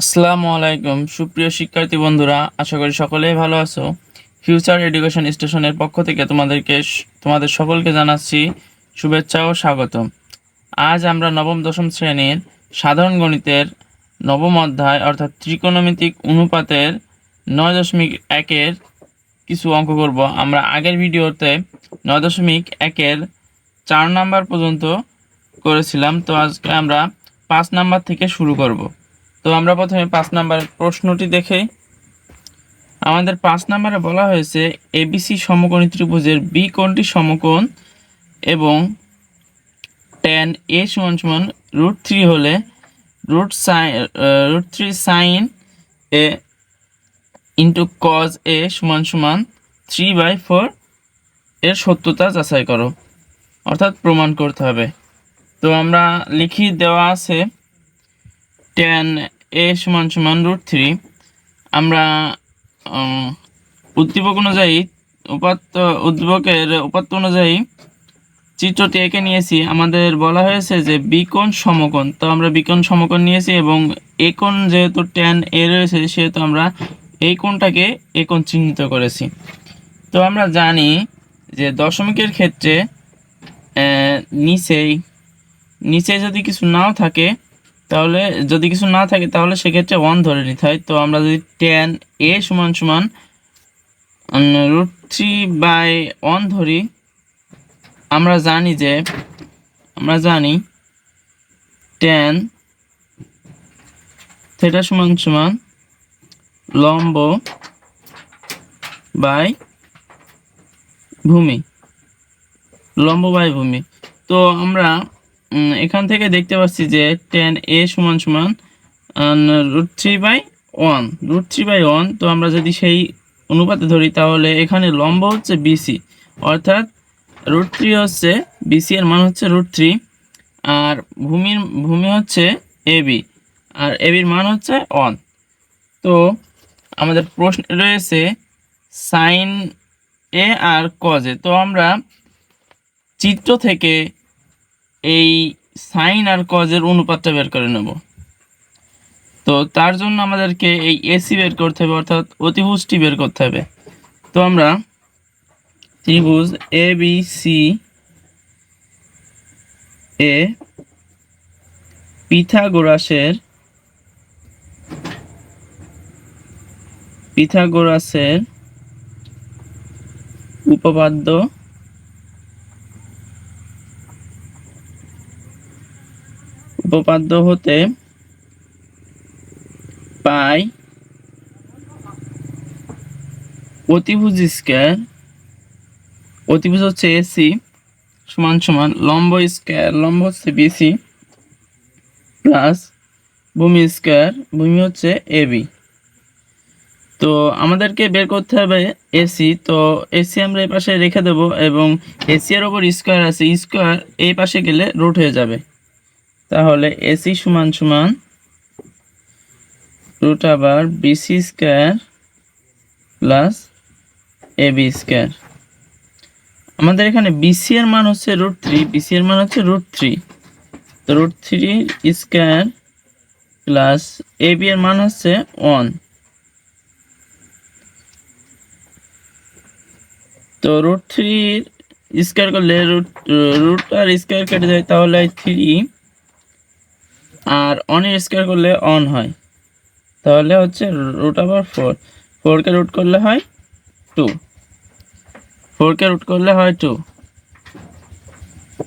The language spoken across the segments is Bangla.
আসসালামু আলাইকুম। সুপ্রিয় শিক্ষার্থী বন্ধুরা, আশা করি সকলেই ভালো আছো। ফিউচার এডুকেশন স্টেশনের পক্ষ থেকে তোমাদেরকে তোমাদের সকলকে জানাচ্ছি শুভেচ্ছা ও স্বাগত আজ আমরা নবম, দশম শ্রেণির সাধারণ গণিতের নবম অধ্যায়, অর্থাৎ ত্রিকোণমিতিক অনুপাতের নয় দশমিক একের কিছু অঙ্ক করব। আমরা আগের ভিডিওতে নয় দশমিক একের চার নাম্বার পর্যন্ত করেছিলাম, তো আজকে আমরা পাঁচ নাম্বার থেকে শুরু করব। তো আমরা প্রথমে পাঁচ নাম্বার প্রশ্নটি দেখে আমাদের পাঁচ নাম্বারে বলা হয়েছে এবিসি সমকোণী ত্রিভুজের বি কোণটি সমকোণ এবং টেন এ সমান সমান রুট থ্রি হলে root sine root three sine A into cos A সমান সমান থ্রি বাই ফোর এর সত্যতা যাচাই করো। অর্থাৎ প্রমাণ করতে হবে। তো আমরা লিখি দেওয়া আছে টেন এ সমান সমান রুট থ্রি আমরা উদ্দীপক অনুযায়ী উপাত্ত, উদ্দীপকের উপাত্ত অনুযায়ী চিত্রটি এঁকে নিয়েছি। আমাদের বলা হয়েছে যে বিকোণ সমকোণ, তো আমরা বিকোণ সমকোণ নিয়েছি এবং এ কোণ যেহেতু টেন এ রয়েছে, সেহেতু আমরা এই কোণটাকে এ কোণ চিহ্নিত করেছি। তো আমরা জানি যে দশমিকের ক্ষেত্রে নিচেই, নিচে যদি কিছু নাও থাকে তাহলে যদি কিছু না থাকে, তাহলে সেক্ষেত্রে ওয়ান ধরে নিতে হয়। তো আমরা যদি টেন এ সমান সমান রুট থ্রি বাই ওয়ান ধরি, আমরা জানি যে, আমরা জানি টেন থেটা সমান সমান লম্ব বাই ভূমি, লম্ব বাই ভূমি। তো আমরা এখান থেকে দেখতে পাচ্ছি যে টেন এ সমান সমান root three by one root three by one তো আমরা যদি সেই অনুপাতে ধরি তাহলে এখানে লম্ব হচ্ছে বিসি অর্থাৎ রুট থ্রি হচ্ছে বিসি এর মান হচ্ছে রুট থ্রি আর ভূমির, ভূমি হচ্ছে এবি আর এবির মান হচ্ছে ওয়ান তো আমাদের প্রশ্ন রয়েছে সাইন এ আর কজে তো আমরা চিত্র থেকে এই সাইন আর কজের অনুপাতটা বের করে নেব। তো তার জন্য আমাদেরকে এই এসি বের করতে হবে, অর্থাৎ অতিভুজটি বের করতে হবে। তো আমরা ত্রিভুজ এ বি সি এ পিথাগোরাসের পিথাগোরাসের উপপাদ্য উপপাদ্য হতে পাই অতিভুজ স্কয়ার। অতিভুজ হচ্ছে এসি সমান সমান লম্ব স্কয়ার, লম্ব হচ্ছে বিসি প্লাস ভূমি স্কয়ার, ভূমি হচ্ছে এবি তো আমাদেরকে বের করতে হবে এসি তো এসি আমরা এই পাশে রেখে দেব এবং এসি এর ওপর স্কয়ার আছে, স্কয়ার এই পাশে গেলে রুট হয়ে যাবে। তাহলে এসি সমান সমান রুট আবার BC square plus AB square আমাদের এখানে বিসি এর মান হচ্ছে রুট থ্রি বিসি এর মান হচ্ছে রুট থ্রি তো root three square plus AB এর মান হচ্ছে ওয়ান তো রুট থ্রি স্কয়ার করলে রুট রুট আর স্কয়ার কেটে যায় তাহলে থ্রি আর অনের স্কয়ার করলে অন হয়। তাহলে হচ্ছে রুট আবার ফোর ফোরকে রুট করলে হয় টু ফোরকে রুট করলে হয় টু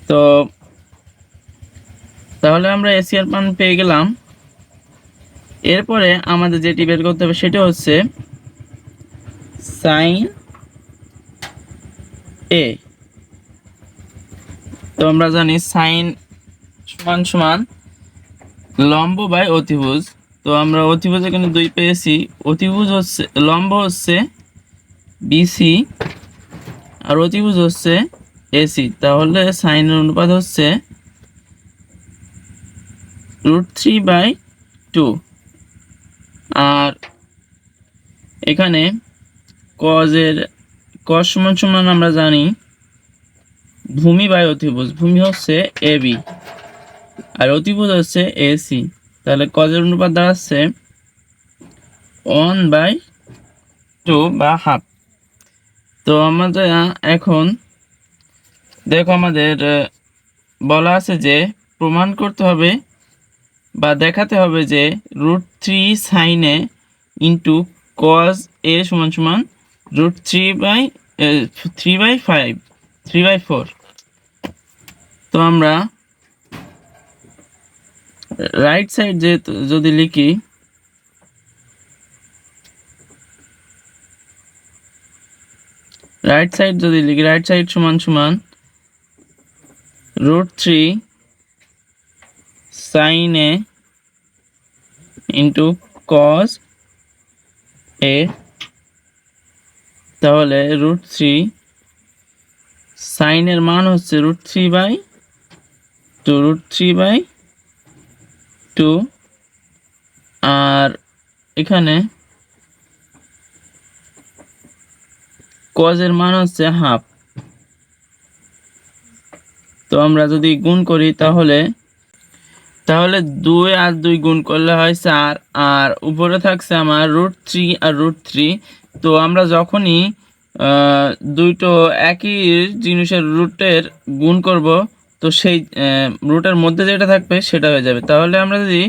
তো তাহলে আমরা এসিয়ার মান পেয়ে গেলাম। এরপরে আমাদের যেটি বের করতে হবে সেটা হচ্ছে সাইন এ তো আমরা জানি সাইন সমান সমান লম্ব বাই অতিভুজ। তো আমরা অতিভুজ এখানে দুই পেয়েছি। অতিভুজ হচ্ছে, লম্ব হচ্ছে বিসি আর অতিভুজ হচ্ছে এসি তাহলে সাইনের অনুপাত হচ্ছে রুট থ্রি বাই টু আর এখানে কজের কস সমান সমান আমরা জানি ভূমি বাই অতিভুজ। ভূমি হচ্ছে এবি আর অতিভুজ হচ্ছে এসি তাহলে কজের অনুপাত দাঁড়াচ্ছে ওয়ান বাই টু বা হাফ তো আমাদের এখন দেখো আমাদের বলা আছে যে প্রমাণ করতে হবে বা দেখাতে হবে যে রুট থ্রি সাইনে ইন্টু কজ এ সমান সমান root three by three by five three by four তো আমরা রাইট সাইড যে যদি লিখি রাইট সাইড যদি লিখি রাইট সাইড সমান সমান root three sine A into cos A তাহলে রুট থ্রি সাইনের মান হচ্ছে root three by two root three by two, আর এখানে কজের মান হচ্ছে হাফ তো আমরা যদি গুণ করি তাহলে তাহলে দুই আর দুই গুণ করলে হয় চার, আর উপরে থাকছে আমার রুট থ্রি আর রুট থ্রি তো আমরা যখনই দুইটো একই জিনিসের রুটের গুণ করব তো সেই রুটের মধ্যে যেটা থাকবে সেটা হয়ে যাবে। তাহলে আমরা যদি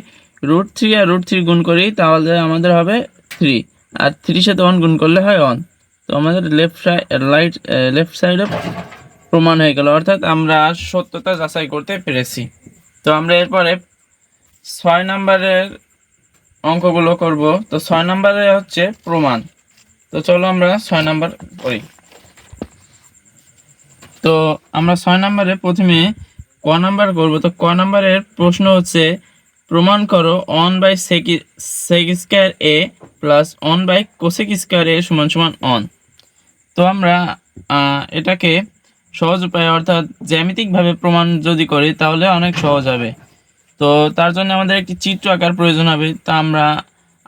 রুট থ্রি আর রুট থ্রি গুণ করি, তাহলে আমাদের হবে থ্রি আর থ্রির সাথে ওয়ান গুণ করলে হয় ওয়ান তো আমাদের লেফট সাইড রাইট লেফট সাইডে প্রমাণ হয়ে গেল। অর্থাৎ আমরা সত্যতা যাচাই করতে পেরেছি। তো আমরা এরপরে ছয় নম্বরের অঙ্কগুলো করব। তো ছয় নম্বরে হচ্ছে প্রমাণ। তো চলো আমরা ছয় নাম্বার করি। তো আমরা ছয় নম্বরে প্রথমে ক নাম্বার করব। তো ক নাম্বারের প্রশ্ন হচ্ছে, প্রমাণ করো one by sec sec square A plus one by cosec square A সমান সমান অন তো আমরা এটাকে সহজ উপায় অর্থাৎ জ্যামিতিকভাবে প্রমাণ যদি করি তাহলে অনেক সহজ হবে। তো তার জন্য আমাদের একটি চিত্র আঁকার প্রয়োজন হবে। তা আমরা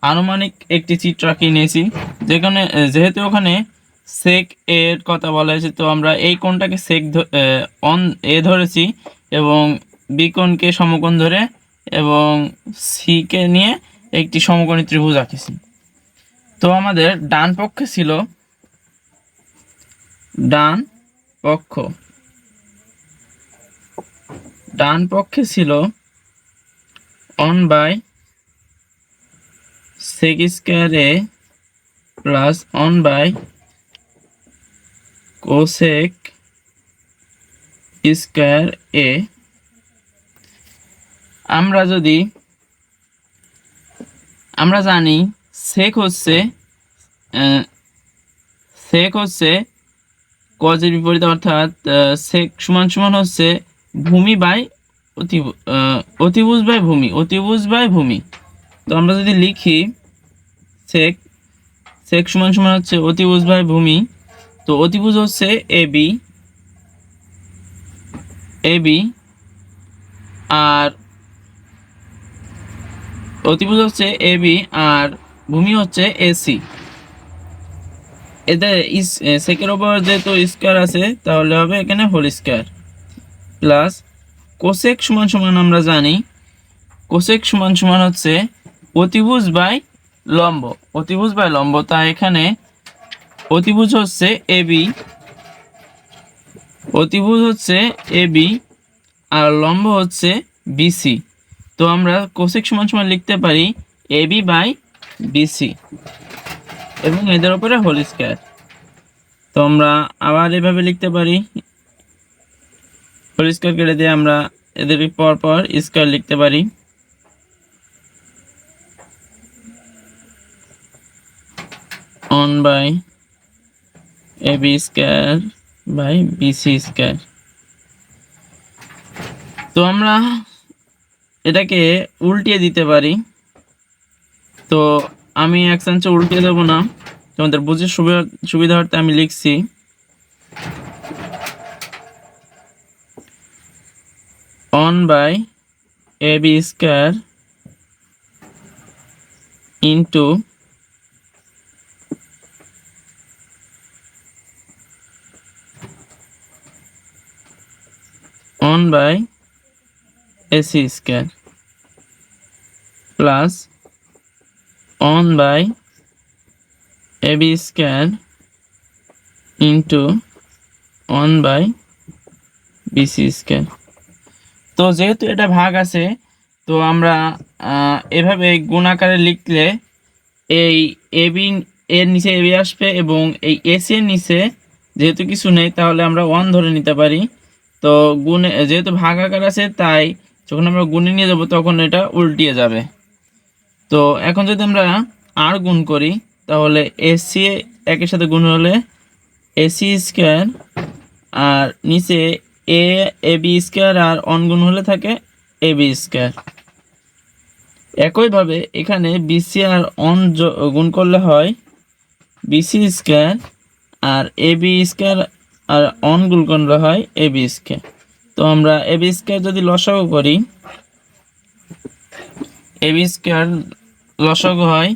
আনুমানিক একটি চিত্র আঁকিয়ে নিয়েছি। যেখানে, যেহেতু ওখানে সেক এর কথা বলা হয়েছে। তো আমরা এই কোণটাকে সেক অন এ ধরেছি এবং বি কোণকে সমকোণ ধরে এবং সিকে নিয়ে একটি সমকোণী ত্রিভুজ আঁকেছি। তো আমাদের ডান পক্ষে ছিল ডান পক্ষ। ডান পক্ষে ছিল one by sec square a plus 1 by cosec square A আমরা যদি আমরা জানি সেক হচ্ছে সেক হচ্ছে কজের বিপরীত অর্থাৎ সেক সমান সমান হচ্ছে ভূমি বাই আহ, অতিভুজ বাই ভূমি অতিভুজ বাই ভূমি। তো আমরা যদি লিখি সেক সেক সমান সমান হচ্ছে অতিভুজ বাই ভূমি তো অতিভুজ হচ্ছে এ, বি এ, বি, আর অতিভুজ হচ্ছে এ, বি, আর ভূমি হচ্ছে এসি ইস সেকের ওপর যেহেতু স্কোয়ার আছে, তাহলে হবে এখানে হোল স্কোয়ার প্লাস কোসেক সমান সমান আমরা জানি, কোসেক সমান সমান হচ্ছে অতিভুজ বাই লম্ব। অতিভুজ বাই লম্ব, তাই এখানে অতিভুজ হচ্ছে এ, বি। অতিভুজ হচ্ছে এ, বি আর লম্ব হচ্ছে বিসি তো আমরা কোসেক সমান সমান লিখতে পারি এ, বি বাই বিসি এবং এদের উপরে হোল স্কোয়ার। তো আমরা আবার এভাবে লিখতে পারি। হোল স্কোয়ার কেটে দিয়ে আমরা এদের পর পর স্কোয়ার লিখতে পারি। One by A B square by BC square তো আমরা এটাকে উল্টিয়ে দিতে পারি। তো আমি এক সেন্সে উল্টিয়ে দেবো না। তোমাদের বুঝে সুবিধা সুবিধার্থে আমি লিখছি। One by A B square into one by AC square plus one by A B square into one by BC square তো যেহেতু এটা ভাগ আছে, তো আমরা এভাবে গুণ আকারে লিখলে এই এ বি এর নিচে এ বি আসবে এবং এই এসি এর নিচে যেহেতু কিছু নেই, তাহলে আমরা ওয়ান ধরে নিতে পারি। তো গুণে, যেহেতু ভাগ আকার আছে, তাই যখন আমরা গুণে নিয়ে যাব, তখন এটা উল্টিয়ে যাবে। তো এখন যদি আমরা আর গুণ করি, তাহলে এসি একের সাথে গুণ হলে এসি স্কোয়ার আর নিচে এ এ বি স্কোয়ার আর অন গুণ হলে থাকে এ বি স্কোয়ার একইভাবে এখানে বিসি আর অন গুণ করলে হয় বিসি স্কোয়ার আর এ বি স্কোয়ার আর অন করলে হয় এ বি স্কোয়ার তো আমরা এ বি স্কোয়ার যদি লসাগু করি এ বি স্কোয়ার লসাগু হয়,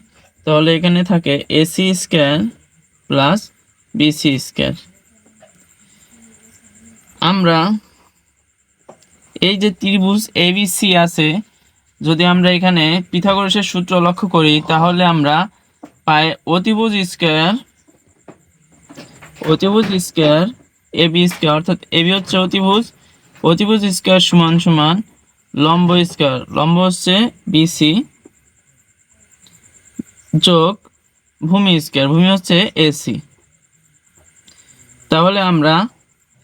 তাহলে এখানে থাকে AC square plus BC square আমরা এই যে ত্রিভুজ এবিসি আছে, যদি আমরা এখানে পিথাগোরাসের সূত্র লক্ষ্য করি, তাহলে আমরা পাই অতিভুজ স্কোয়ার অতিভুজ স্কোয়ার এ বি স্কোয়ার অর্থাৎ এ বি হচ্ছে অতিভুজ। অতিভুজ স্কোয়ার সমান সমান লম্ব স্কোয়ার লম্ব হচ্ছে বিসি যোগ ভূমি স্কোয়ার ভূমি হচ্ছে এসি তাহলে আমরা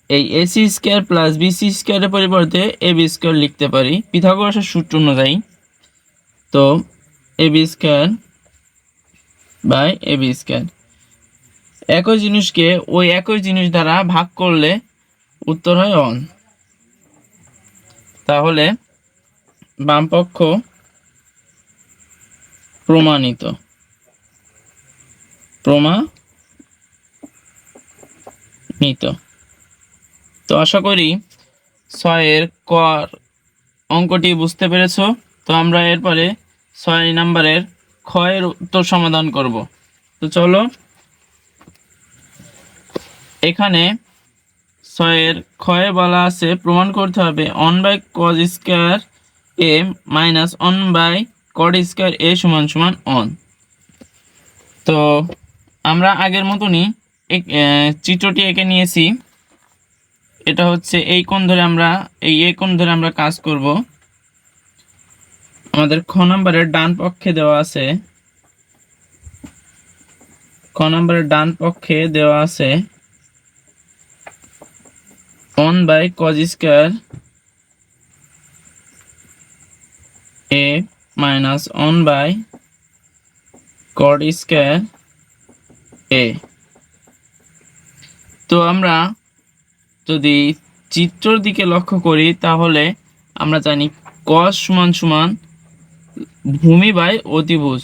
এই এসি স্কোয়ার প্লাস বিসি স্কোয়ারের পরিবর্তে এ বি স্কোয়ার লিখতে পারি। পিথাগোরাসের সূত্র অনুযায়ী তো A B square by A B square একই জিনিসকে ওই একই জিনিস দ্বারা ভাগ করলে উত্তর হয় অন। তাহলে বামপক্ষ প্রমাণিত। প্রমাণিত। তো আশা করি ছয়ের কর অঙ্কটি বুঝতে পেরেছ। তো আমরা এরপরে ছয় নাম্বারের ক্ষয়ের উত্তর সমাধান করব। তো চলো এখানে ছয়ের ক্ষয়ে বলা আছে, প্রমাণ করতে হবে one by cos square A minus one by cot square A সমান সমান অন তো আমরা আগের মতনই চিত্রটি এঁকে নিয়েছি। এটা হচ্ছে এই কোণ ধরে আমরা, এই এ কোণ ধরে আমরা কাজ করব। আমাদের খ নম্বরের ডান পক্ষে দেওয়া আছে। খ নম্বরের ডান পক্ষে দেওয়া আছে। One by cos square A minus one by cot square A তো আমরা যদি চিত্রর দিকে লক্ষ্য করি, তাহলে আমরা জানি কস সমান সমান ভূমি বাই অতিভুজ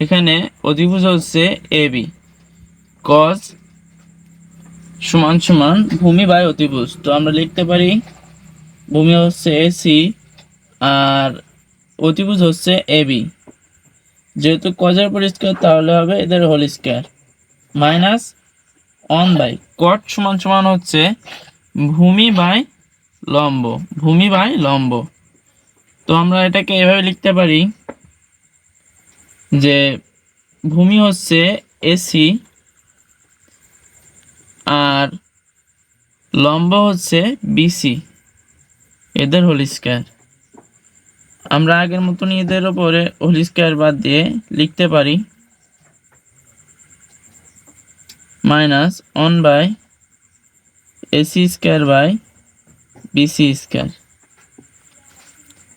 এখানে অতিভুজ হচ্ছে এ বি কস সমান সমান ভূমি বাই অতিভুজ। তো আমরা লিখতে পারি, ভূমি হচ্ছে এসি আর অতিভুজ হচ্ছে এ বি যেহেতু কজের পরিষ্কার তাহলে হবে এদের whole square minus one by cot সমান সমান হচ্ছে ভূমি বাই লম্ব, ভূমি বাই লম্ব। তো আমরা এটাকে এভাবে লিখতে পারি যে ভূমি হচ্ছে এসি আর লম্ব হচ্ছে বিসি এদের হোল স্কোয়ার আমরা আগের মতন এদের ওপরে হোল স্কোয়ার বাদ দিয়ে লিখতে পারি minus one by AC square by BC square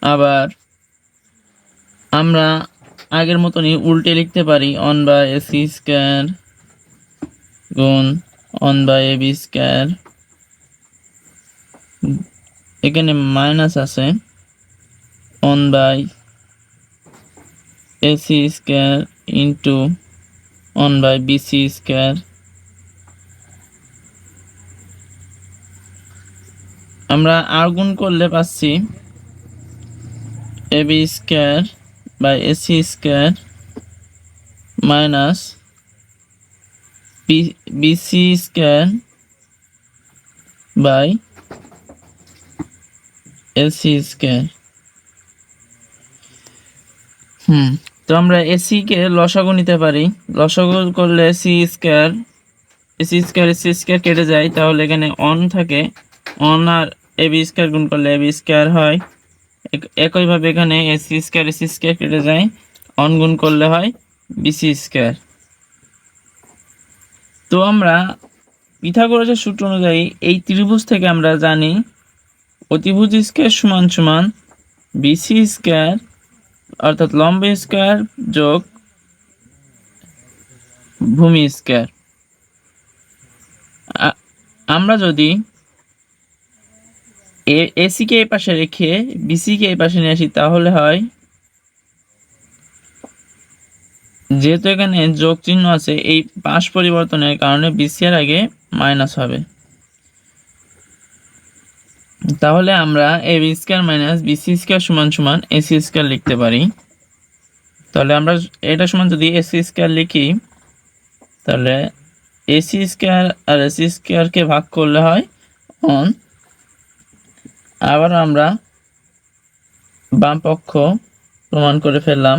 আবার আমরা আগের মতনই উল্টে লিখতে পারি অন বাই এসি স্কোয়ার গুণ one by A B square এখানে মাইনাস আছে one by AC square into one by BC square আমরা আর গুণ করলে পাচ্ছি B square by AC square minus BC square by AC square হুম তো আমরা এসি কে লসাগু নিতে পারি। লসাগু করলে C square AC square AC square কেটে যায়। তাহলে এখানে অন থাকে। অন আর এ বি স্কোয়ার গুণ করলে এ বি স্কোয়ার হয়। এক- একইভাবে এখানে এসি স্কোয়ার এসি স্কোয়ার কেটে যায়। অন গুণ করলে হয় বিসি স্কোয়ার তো আমরা পিথাগোরাসের সূত্র অনুযায়ী এই ত্রিভুজ থেকে আমরা জানি অতিভুজ স্কোয়ার সমান সমান বিসি স্কোয়ার, অর্থাৎ লম্ব স্কোয়ার যোগ ভূমি স্কোয়ার। আমরা যদি এসি কে এই পাশে রেখে বিসি কে এই পাশে নিয়ে আসি, তাহলে হয় যেহেতু এখানে যোগ চিহ্ন আছে, এই পাশ পরিবর্তনের কারণে বিসি এর আগে মাইনাস হবে। তাহলে আমরা A B square minus BC square সমান সমান এসি স্কোয়ার লিখতে পারি। তাহলে আমরা এটা সমান যদি এসি স্কোয়ার লিখি, তাহলে এসি স্কোয়ার আর এসি স্কোয়ারকে ভাগ করলে হয় অন আবার আমরা বাম পক্ষ প্রমাণ করে ফেললাম।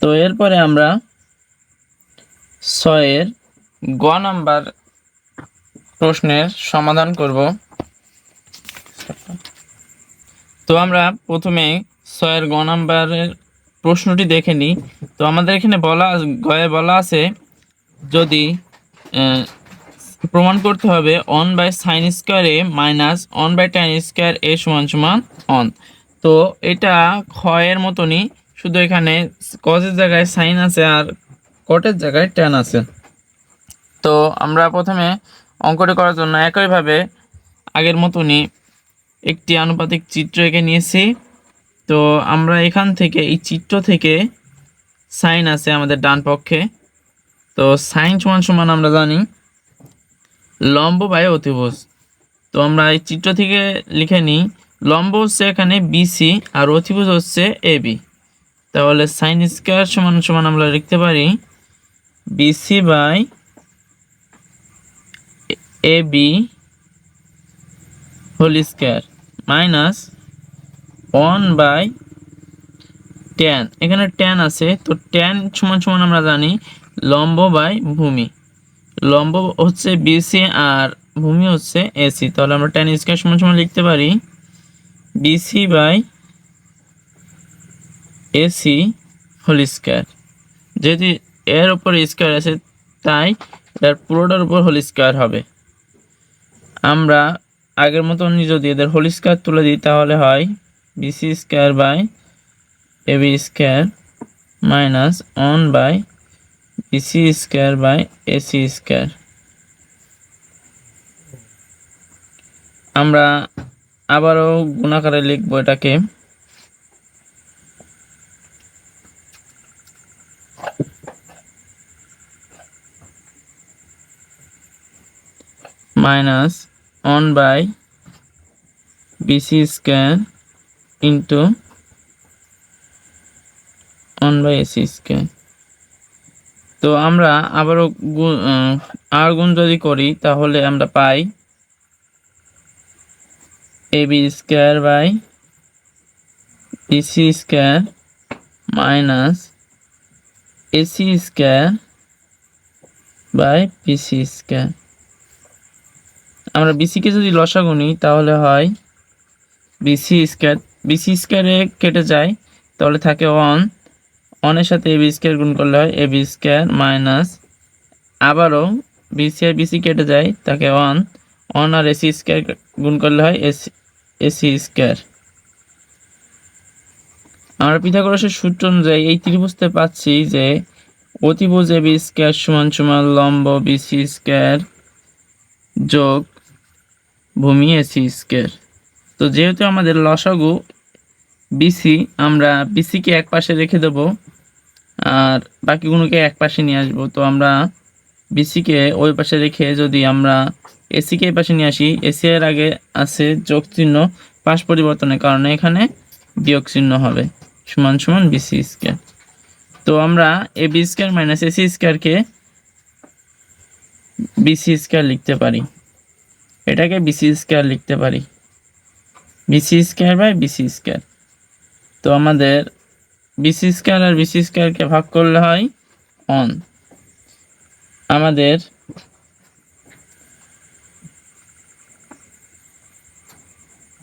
তো এরপরে আমরা ছয়ের গ নাম্বার প্রশ্নের সমাধান করব। তো আমরা প্রথমে ছয়ের গ নাম্বারের প্রশ্নটি দেখে নিই। তো আমাদের এখানে বলা গয়ে বলা আছে, যদি প্রমাণ করতে হবে one by sine square A minus one by tan square A সমান সমান অন তো এটা ক্ষয়ের মতনই শুধু এখানে কজের জায়গায় সাইন আছে আর কটের জায়গায় ট্যান আছে। তো আমরা প্রথমে অঙ্কটি করার জন্য একইভাবে আগের মতনই একটি আনুপাতিক চিত্র এঁকে নিয়েছি। তো আমরা এখান থেকে এই চিত্র থেকে সাইন আছে আমাদের ডান পক্ষে। তো সাইন সমান সমান আমরা জানি লম্ব বাই অতিভুজ। তো আমরা এই চিত্র থেকে লিখে নিই, লম্ব হচ্ছে এখানে বিসি আর অতিভুজ হচ্ছে এবি তাহলে সাইন স্কোয়ার সমান সমান আমরা লিখতে পারি BC by A B whole square minus one by tan এখানে টেন আছে, তো টেন সমান সমান আমরা জানি লম্ব বাই ভূমি। লম্ব হচ্ছে বিসি আর ভূমি হচ্ছে এসি তাহলে আমরা টেন স্কোয়ার সমান সমান লিখতে পারি BC by AC whole square যেহেতু এর উপর স্কোয়ার আছে, তাই এটার পুরোটার উপর হোল স্কোয়ার হবে। আমরা আগের মতন যদি এদের হোল স্কোয়ার তুলে দিই, তাহলে হয় BC square by AB square minus one by BC square by AC square আমরা আবারও গুণাকারে লিখব এটাকে। Minus one by BC square into one by AC square তো আমরা আবারও আর গুণ যদি করি, তাহলে আমরা পাই A B square by BC square minus AC square by BC square আমরা বিসিকে যদি লসাগু নিই, তাহলে হয় বিসি স্কোয়ার বিসি স্কোয়ারে কেটে যায়, তাহলে থাকে ওয়ান ওয়ানের সাথে এ বি স্কোয়ার গুণ করলে হয় এ বি স্কোয়ার মাইনাস আবারও বিসি আর বিসি কেটে যায়, তাকে ওয়ান ওয়ান আর এসি স্কোয়ার গুণ করলে হয় এসি এসি স্কোয়ার আমরা পিথাগোরাসের সূত্র অনুযায়ী এই ত্রিভুজতে পাচ্ছি যে অতিভুজ এ বি স্কোয়ার সমান সমান লম্ব বিসি স্কোয়ার যোগ ভূমি এসি স্কোয়ার তো যেহেতু আমাদের লসাগু বিসি আমরা বিসিকে এক পাশে রেখে দেব, আর বাকিগুলোকে এক পাশে নিয়ে আসব। তো আমরা বিসিকে ওই পাশে রেখে যদি আমরা এসিকে এই পাশে নিয়ে আসি এসি এর আগে আছে যোগ চিহ্ন পাশ পরিবর্তনের কারণে এখানে বিয়োগ চিহ্ন হবে। সমান সমান বিসি স্কোয়ার তো আমরা A B square minus AC স্কোয়ারকে বিসি স্কোয়ার লিখতে পারি। এটাকে বিসি স্কোয়ার লিখতে পারি। BC square by BC square তো আমাদের বিসি স্কোয়ার আর বিসি স্কোয়ারকে ভাগ করলে হয় অন আমাদের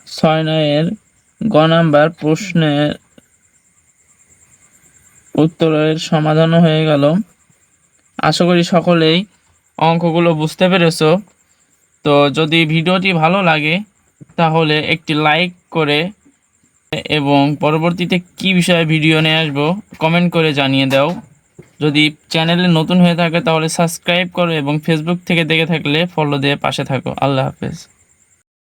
ছয় নয়ের গ নাম্বার প্রশ্নের উত্তরের সমাধানও হয়ে গেল। আশা করি সকলেই অঙ্কগুলো বুঝতে পেরেছ। তো যদি ভিডিওটি ভালো লাগে, তাহলে একটি লাইক করে এবং পরবর্তীতে কি বিষয়ে ভিডিও নিয়ে আসব কমেন্ট করে জানিয়ে দাও। যদি চ্যানেলে নতুন হয়ে থাকে, তাহলে সাবস্ক্রাইব করো এবং ফেসবুক থেকে দেখে থাকলে ফলো দিয়ে পাশে থাকো। আল্লাহ হাফেজ।